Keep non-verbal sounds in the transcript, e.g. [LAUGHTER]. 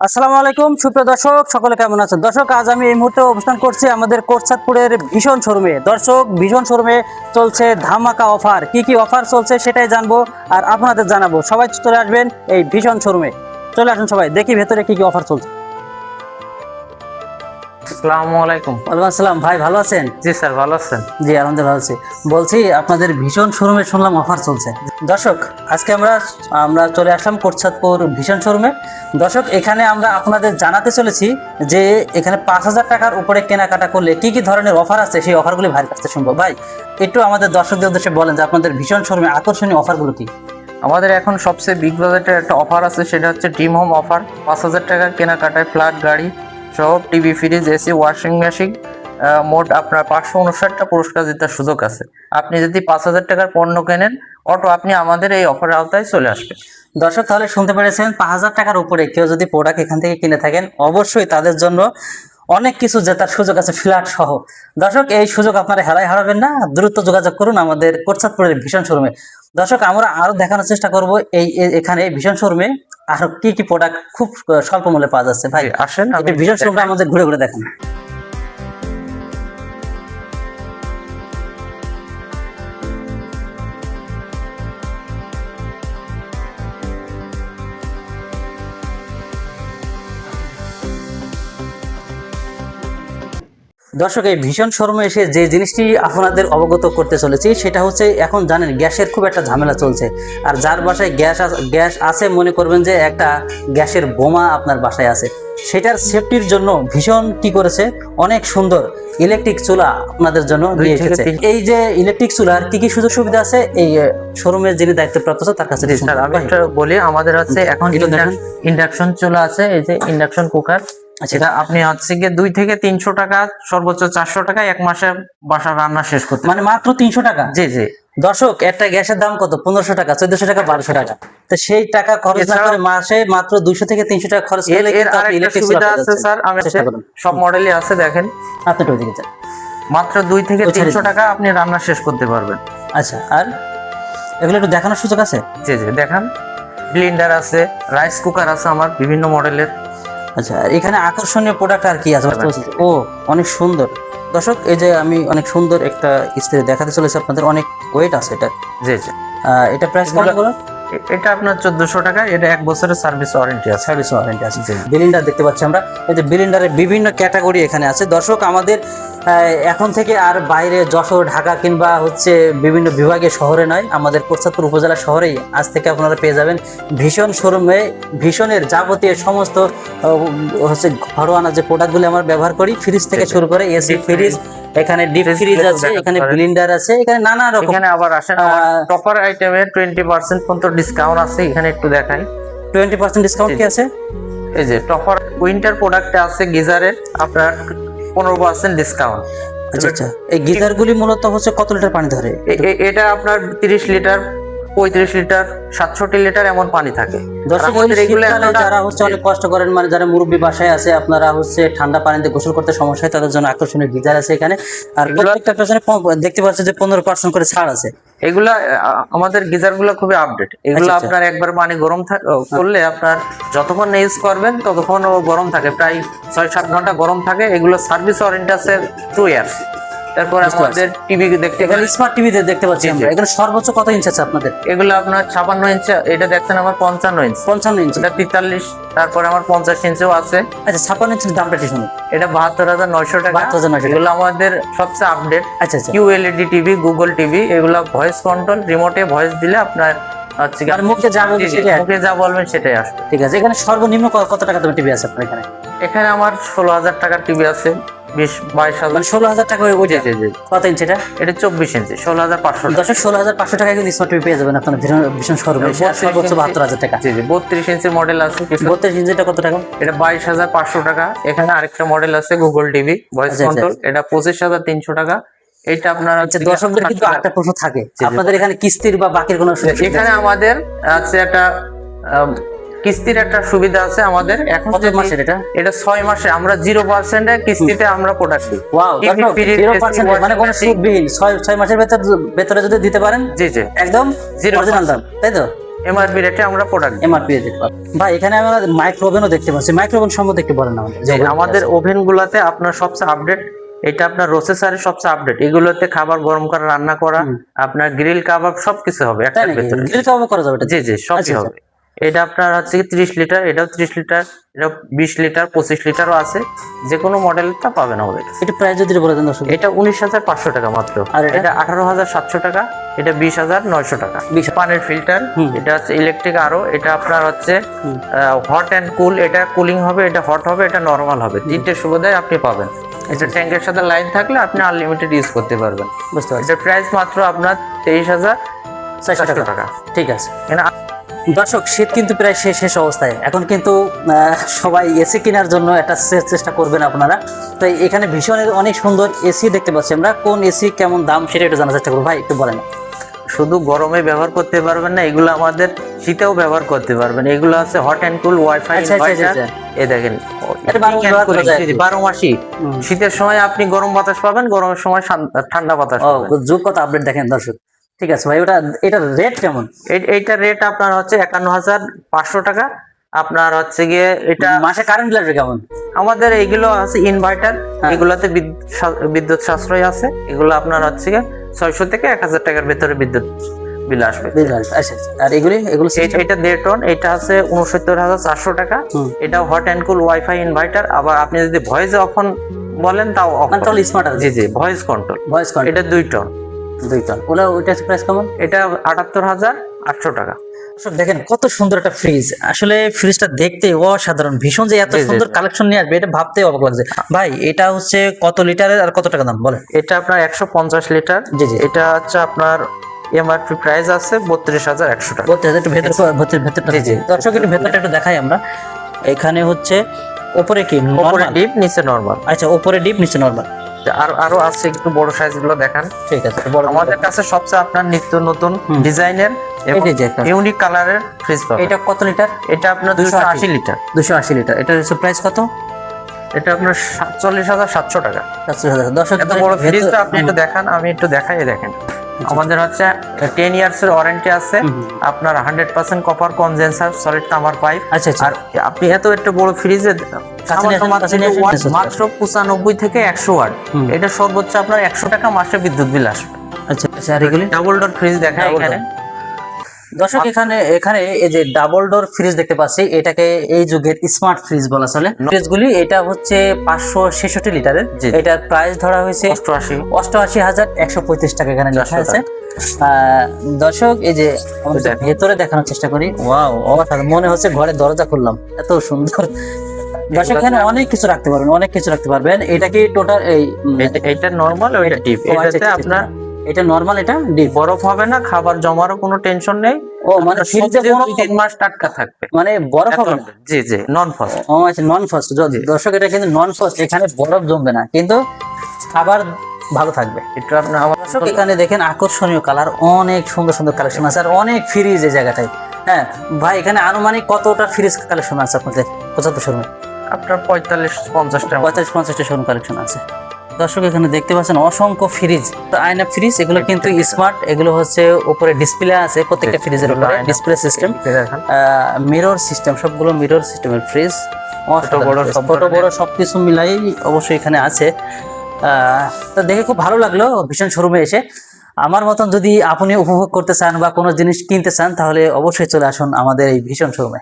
আসসালামু আলাইকুম, সুপ্রিয় দর্শক, সকলে কেমন আছেন? দর্শক, আজ আমি এই মুহূর্তে অবস্থান করছি আমাদের কোটসাদপুরের ভীষণ শোরুমে। দর্শক, ভীষণ শোরুমে চলছে ধামাকা অফার। কি কি অফার চলছে সেটাই জানব আর আপনাদের জানাব। সবাই চলে আসবেন এই ভীষণ শোরুমে। চলে আসুন সবাই, দেখি ভেতরে কি কি অফার চলছে। আসসালামু আলাইকুম। ওয়ালাইকুম আসসালাম। ভাই ভালো আছেন? জি স্যার ভালো আছেন। জি আলহামদুলিল্লাহ ভালো আছি। বলছি আপনাদের ভীষণ শোরুমে শুনলাম অফার চলছে। দর্শক আজকে আমরা আমরা চলে আসলাম কোটসাদপুর ভীষণ শোরুমে। দর্শক এখানে আমরা আপনাদের জানাতে চলেছি যে এখানে পাঁচ হাজার টাকার উপরে কেনাকাটা করলে কি কি ধরনের অফার আছে সেই অফারগুলি ভাইয়ের কাছে শুনব। ভাই একটু আমাদের দর্শকদের উদ্দেশ্যে বলেন যে আপনাদের ভীষণ শোরুমে আকর্ষণীয় অফারগুলো কি? আমাদের এখন সবচেয়ে বিগ বাজেটের একটা অফার আছে সেটা হচ্ছে ড্রিম হোম অফার। পাঁচ হাজার টাকার কেনাকাটায় ফ্ল্যাট গাড়ি সহ TV fridge AC washing machine মোট আপনার পাঁচশো উনষাটটা পুরস্কার জেতার সুযোগ আছে। আপনি যদি পাঁচ হাজার টাকার পণ্য কেনেন, অটো আপনি আমাদের এই অফারের আওতায় চলে আসবেন দর্শক, তাহলে শুনতে পেরেছেন পাঁচ হাজার টাকার উপরে কেউ যদি প্রোডাক্ট এখান থেকে কিনে থাকেন, অবশ্যই তাদের জন্য অনেক কিছু জেতার সুযোগ আছে ফ্ল্যাট সহ। দর্শক এই সুযোগ আপনারা হেলাই হারাবেন না। দ্রুত যোগাযোগ করুন আমাদের কোরচাঁদপুরের ভীষণ শোরুমে। দর্শক আমরা আরও দেখানোর চেষ্টা করব এই এখানে এই ভীষণ শোরুমে আরও কি কি প্রোডাক্ট খুব স্বল্প মূল্যে পাওয়া যাচ্ছে। ভাই আসেন আপনি ভীষণ শোরুমটা আমাদের ঘুরে ঘুরে দেখেন। দর্শক এই ভীষণ শোরুমে এসে যে জিনিসটি আপনাদের অবগত করতে চলেছি সেটা হচ্ছে এখন জানেন গ্যাসের খুব একটা ঝামেলা চলছে। আর যার বাসায় গ্যাস গ্যাস আছে মনে করবেন যে একটা গ্যাসের বোমা আপনার বাসায় আছে। সেটার সেফটির জন্য ভীষণ কি করেছে? অনেক সুন্দর ইলেকট্রিক চুলা আপনাদের জন্য নিয়ে এসেছে। এই যে ইলেকট্রিক চুলার কি কি সুযোগ সুবিধা আছে? এই শোরুমের যিনি দায়িত্বপ্রাপ্ত আছে তার কাছে আমি একটা বলি আমাদের হচ্ছে এখন ইন্ডাকশন চুলা আছে এই যে ইন্ডাকশন কুকার। সেটা আপনি হচ্ছে গিয়ে দুই থেকে তিনশো টাকা সর্বোচ্চ চারশো টাকা এক মাসে বাসার রান্না শেষ করতে মানে মাত্র তিনশো টাকা? জি জি। দর্শক একটা গ্যাসের দাম কত? পনেরোশো টাকা চোদ্দশো টাকা বারোশো টাকা। তো সেই টাকা খরচ না করে মাসে মাত্র দুইশো থেকে তিনশো টাকা খরচ করলে সুবিধা আছে স্যার আমি সব মডেলই আছে দেখেন। আপনি যান। মাত্র দুই থেকে তিনশো টাকা আপনি রান্না শেষ করতে পারবেন। আচ্ছা আর এগুলো একটু দেখানোর সুযোগ আছে? জি জি দেখান। ব্লিন্ডার আছে রাইস কুকার আছে আমার বিভিন্ন মডেলের আচ্ছা এখানে আকর্ষণীয় প্রোডাক্ট আর কি আছে? ও অনেক সুন্দর। দর্শক এই যে আমি অনেক সুন্দর একটা ইস্ত্রি দেখাতে চলেছি আপনাদের অনেক ওয়েট আছে এটা জি জি। এটা প্রাইস কত বলো? এটা আপনার চোদ্দশো টাকা এটা এক বছরের সার্ভিস ওয়ারেন্টি আছে। সার্ভিস ওয়ারেন্টি আছে। বিলিন্ডার দেখতে পাচ্ছি আমরা। এই যে বিলিন্ডারের বিভিন্ন ক্যাটাগরি এখানে আছে। দর্শক আমাদের এখন থেকে আর বাইরে যশোর ঢাকা কিংবা হচ্ছে বিভিন্ন বিভাগে শহরে নয় আমাদের কোটসাদপুর উপজেলা শহরেই আজ থেকে আপনারা পেয়ে যাবেন ভীষণ শোরুমে ভীষণের যাবতীয় সমস্ত হচ্ছে ঘরোয়ানা যে প্রোডাক্টগুলি আমরা ব্যবহার করি ফ্রিজ থেকে শুরু করে এসি ফ্রিজ এখানে ডিপ ফ্রিজ আছে এখানে। বিলিন্ডার আছে এখানে নানা রকম এখানে আবার আসেন টপার আইটেমে টোয়েন্টি পার্সেন্ট পর্যন্ত ডিসকাউন্ট আছে এখানে একটু দেখাই টোয়েন্টি পার্সেন্ট ডিসকাউন্ট কি আছে এই যে টপার উইন্টার প্রোডাক্টে আছে গিজারের আপনার পনেরো পার্সেন্ট ডিসকাউন্ট আচ্ছা আচ্ছা। এই গিজারগুলি মূলত হচ্ছে কত লিটার পানি ধরে? এটা আপনার তিরিশ লিটার পঁয়ত্রিশ লিটার সাতষট্টি লিটার এমন পানি থাকে। দর্শক যারা হচ্ছে অনেক কষ্ট করেন মানে যারা মুরব্বী বাসায় আছে আপনারা হচ্ছে ঠান্ডা পানিতে গোসল করতে সমস্যা হয় তাদের জন্য আকর্ষণীয় গিজার আছে এখানে। আর প্রত্যেকটা পেছনে দেখতে পাচ্ছি যে পনেরো পার্সেন্ট করে ছাড় আছে। এগুলা আমাদের গিজারগুলো খুবই আপডেট এগুলো আচ্ছা, আচ্ছা। আপনার একবার পানি গরম করলে আপনার যতক্ষণ ইউজ করবেন ততক্ষণ গরম থাকে। প্রায় ছয় সাত ঘণ্টা গরম থাকে। এগুলো সার্ভিস ওয়ারেন্টি আছে টু ইয়ার্স তারপর আমাদের টিভি দেখতে গেলে স্মার্ট টিভিতে দেখতে পাচ্ছি। আমরা। এখানে সর্বোচ্চ কত ইঞ্চ আছে আপনাদের? এগুলো আপনার ছাপান্ন ইঞ্চি এটা দেখছেন আমার পঞ্চান্ন ইঞ্চি পঞ্চান্ন ইঞ্চ এটা তেতাল্লিশ তারপরে আমার পঞ্চাশ ইঞ্চিও আছে। আচ্ছা ছাপ্পান্ন ইঞ্চির দামটা একটু শুনুন। এটা বাহাত্তর হাজার নয়শো টাকা। 72,900 টাকা। এগুলো আমাদের সবচেয়ে আপডেট আচ্ছা আচ্ছা। কিউএলইডি টিভি গুগল টিভি এগুলো ভয়েস কন্ট্রোল রিমোটে ভয়েস দিলে আপনার হচ্ছে আর মুখে যা মুখে যা বলবেন সেটাই আসবে। ঠিক আছে এখানে সর্বনিম্ন কত টাকা দামের টিভি আছে আপনার এখানে? এখানে আমার ষোলো হাজার টাকার টিভি আছে। বিশ বাইশ হাজার। মানে ষোলো হাজার টাকা ওইটা জি জি কত ইঞ্চ এটা এটা চব্বিশ ইঞ্চি ষোলো হাজার পাঁচশো টাকা। দর্শক ষোলো হাজার পাঁচশো টাকায় কিন্তু স্মার্ট টিভি পেয়ে যাবেন আপনার ভীষণ বত্রিশ সর্বোচ্চ ইঞ্চি- বাহাত্তর হাজার টাকা। জি জি বত্রিশ ইঞ্চির মডেল আছে বত্রিশ ইঞ্চিটা কত টাকা? এটা বাইশ হাজার পাঁচশো টাকা। এখানে আরেকটা মডেল আছে গুগল টিভি ভয়েস। কন্ট্রোল এটা পঁচিশ হাজার তিনশো টাকা। এটা আপনার হচ্ছে দর্শকদের কিন্তু আরেকটা প্রশ্ন থাকে আপনাদের এখানে কিস্তির বা বাকির কোনো এখানে আমাদের আছে একটা কিস্তির একটা সুবিধা আছে আমাদের। এখন কত মাসের এটা? এটা ছয় মাসে আমরা জিরো পার্সেন্টে কিস্তিতে আমরা প্রোডাক্ট দিই। ওয়াও জিরো মানে কোনো। সুদবিহীন। ছয় ছয় মাসের ভেতর ভেতরে যদি দিতে পারেন জি জি। একদম অরিজিনাল দাম তাই তো? এমআরপি রেটে আমরা প্রোডাক্ট এমআরপি দেখতে ভাই এখানে আমরা মাইক্রোওভেনও দেখতে পাচ্ছি। মাইক্রোওভেন সম্বন্ধে একটু বলেন আমাদের আমাদের ওভেন গুলাতে আপনার সবচেয়ে আপডেট এটা আপনার রোসেসারের সবচেয়ে আপডেট এগুলোতে খাবার গরম করা রান্না করা আপনার গ্রিল কাবাব সবকিছু হবে ভেতরে। গ্রিল কাবাব করা যাবে জি জি সবই আচ্ছা, হবে। এটা আপনার হচ্ছে কি ত্রিশ লিটার এটাও ত্রিশ লিটার এটা বিশ লিটার পঁচিশ লিটারও আছে। যে কোনো মডেলটা পাবেন আমাদের। একটু প্রাইস যদি বলে দেন দর্শক। এটা উনিশ হাজার পাঁচশো টাকা মাত্র। আর এটা? এটা আঠারো হাজার সাতশো টাকা এটা বিশ হাজার নয়শো টাকা। 20,000 পানের ফিল্টার এটা হচ্ছে ইলেকট্রিক আরও এটা আপনার হচ্ছে হট অ্যান্ড কুল এটা কুলিং হবে এটা হট হবে এটা নর্মাল হবে। তিনটে সুবিধাই আপনি পাবেন। এটা ট্যাঙ্কের সাথে লাইন থাকলে আপনি আনলিমিটেড ইউজ করতে পারবেন। বুঝতে পারছি। এটার প্রাইস মাত্র আপনার তেইশ হাজার চারশো টাকা। ঠিক আছে। এখানে দর্শক শীত কিন্তু প্রায় শেষ শেষ অবস্থায়। এখন কিন্তু সবাই এসি কেনার জন্য একটা চেষ্টা করবেন আপনারা। তো এখানে ভীষণের অনেক সুন্দর এসি দেখতে পাচ্ছি আমরা। কোন এসি কেমন দাম সেটা একটু জানার চেষ্টা করব। ভাই একটু বলেন। শুধু গরমে ব্যবহার করতে পারবেন না এগুলো আমাদের শীতেও ব্যবহার করতে পারবেন। এগুলো আছে হট অ্যান্ড কুল ওয়াইফাই। এই দেখেন বারো মাস। শীতের সময় আপনি গরম বাতাস পাবেন গরমের সময় ঠান্ডা বাতাস ও পাবেন। যুগ কত আপডেট দেখেন দর্শক। ঠিক আছে ভাই ওটা এটার রেট কেমন? এই- এইটার রেট আপনার হচ্ছে একান্ন হাজার পাঁচশো টাকা। আপনার হচ্ছে গিয়ে এটা মাসে কারেন্ট বিল কেমন? আমাদের এইগুলো আছে ইনভার্টার হ্যাঁ। এগুলাতে বিদ্যুৎ সাশ্রয় আছে। এগুলো আপনার হচ্ছে গিয়ে ছয়শো থেকে এক হাজার টাকার ভেতরে বিদ্যুৎ বিল আসবে। আচ্ছা আচ্ছা। আর এগুলি এগুলো এটা দেড় টন এটা আছে উনসত্তর হাজার চারশো টাকা। এটা hot and cool wifi inverter আবার আপনি যদি ভয়েস অফন বলেন তাও মানে হবে। স্মার্ট জি জি ভয়েস কন্ট্রোল ভয়েস কন্ট্রোল এটা দুই টন দুই টন ওটা ওইটা প্রাইস কেমন? এটা আটাত্তর হাজার আটশো টাকা। দর্শক দেখেন কত সুন্দর একটা ফ্রিজ আসলে ফ্রিজটা দেখতে অসাধারণ। ভীষণ যে এত সুন্দর কালেকশন নিয়ে আসবে এটা ভাবতে অবাক লাগছে। ভাই এটা হচ্ছে কত লিটারের আর কত টাকা দাম? বলেন। এটা আপনার একশো পঞ্চাশ লিটার জি জি। এটা হচ্ছে আপনার এমআরপি প্রাইস আছে বত্রিশ হাজার একশো টাকা। বলতে একটু ভেতর ভেতর ভেতরটা। দর্শক একটু ভেতরটা একটু দেখাই আমরা। এখানে হচ্ছে উপরে কি? normal? ডিপ নিচে নর্মাল আচ্ছা উপরে ডিপ নিচে নরমাল আর আরও আছে একটু বড় সাইজগুলো দেখান। ঠিক আছে আমাদের কাছে সবচেয়ে আপনার নিত্য নতুন ডিজাইনের। ইউনিক কালারের ফ্রিজ পাবেন। এটা কত লিটার? এটা আপনার দুশো আশি। লিটার। দুশো আশি লিটার। এটা হচ্ছে প্রাইস কত? এটা আপনার সাতচল্লিশ হাজার সাতশো টাকা। সাতশো হাজার। এত বড় ফ্রিজটা আপনি একটু দেখান আমি একটু দেখাই দেখেন। আমাদের হচ্ছে টেন ইয়ার্স এর ওয়ারেন্টি আছে। আপনার hundred percent copper condenser solid তামার পাইপ আর আপনি এত একটা বড় ফ্রিজে। মাত্র পঁচানব্বই থেকে একশো ওয়াট এটা সর্বোচ্চ আপনার একশো টাকা মাসে বিদ্যুৎ বিল আসবে। আচ্ছা আচ্ছা আর এগুলি? ডাবল ডোর ফ্রিজ দেখা এখানে। দর্শক এখানে এখানে এই যে ডাবল ডোর ফ্রিজ দেখতে পাচ্ছি এটাকে এই যুগের স্মার্ট ফ্রিজ বলা চলে। ফ্রিজগুলি এটা হচ্ছে পাঁচশো ছেষট্টি লিটারের। এটার প্রাইস ধরা হয়েছে অষ্টআশি। অষ্টআশি হাজার একশো পঁয়ত্রিশ টাকা এখানে লেখা আছে। দর্শক এই যে ভেতরে দেখানোর চেষ্টা করি। ওয়াও অসাধারণ। মনে হচ্ছে ঘরে দরজা খুললাম। এত সুন্দর। [LAUGHS] দর্শক এখানে অনেক কিছু রাখতে পারবেন অনেক কিছু রাখতে পারবেন। এটা কি টোটাল এই এটা- নর্মাল ওইটা আচ্ছা, এটাতে আচ্ছা, আপনার এটা নর্মাল এটা ডিপ বরফ হবে না খাবার জমারও কোনো টেনশন নেই। ও মানে ফ্রিজে কোনো তিন মাস টাটকা থাকবে। মানে বরফ হবে না? জি জি নন ফাস্ট ও আচ্ছা নন ফাস্ট দর্শক এটা কিন্তু নন ফাস্ট এখানে বরফ জমবে না। কিন্তু খাবার ভালো থাকবে। এটা আপনার আমার দর্শক এখানে দেখেন আকর্ষণীয় কালার অনেক সুন্দর সুন্দর কালেকশন আছে। আর অনেক ফ্রিজ এই জায়গাটায়। হ্যাঁ ভাই এখানে আনুমানিক কতটা ফ্রিজ কালেকশন আছে আপনাদের? পঁচাত্তর শোরুমে। আপনার পঁয়তাল্লিশ পঞ্চাশটা পঁয়তাল্লিশ পঞ্চাশটা শোরুম কালেকশন আছে। দর্শক এখানে দেখতে পাচ্ছেন অসংখ্য ফ্রিজ তো আয়না ফ্রিজ এগুলো কিন্তু স্মার্ট এগুলো হচ্ছে উপরে ডিসপ্লে আছে প্রত্যেকটা ফ্রিজের উপরে ডিসপ্লে সিস্টেম মিরর সিস্টেম সবগুলো মিরর সিস্টেমের ফ্রিজ বড় সব ছোট বড় সবকিছু মিলাই অবশ্যই এখানে আছে। আহ, তো দেখে খুব ভালো লাগল ভীষণ শোরুমে এসে। আমার মতন যদি আপনি উপভোগ করতে চান বা কোনো জিনিস কিনতে চান তাহলে অবশ্যই চলে আসুন আমাদের এই ভীষণ শোরুমে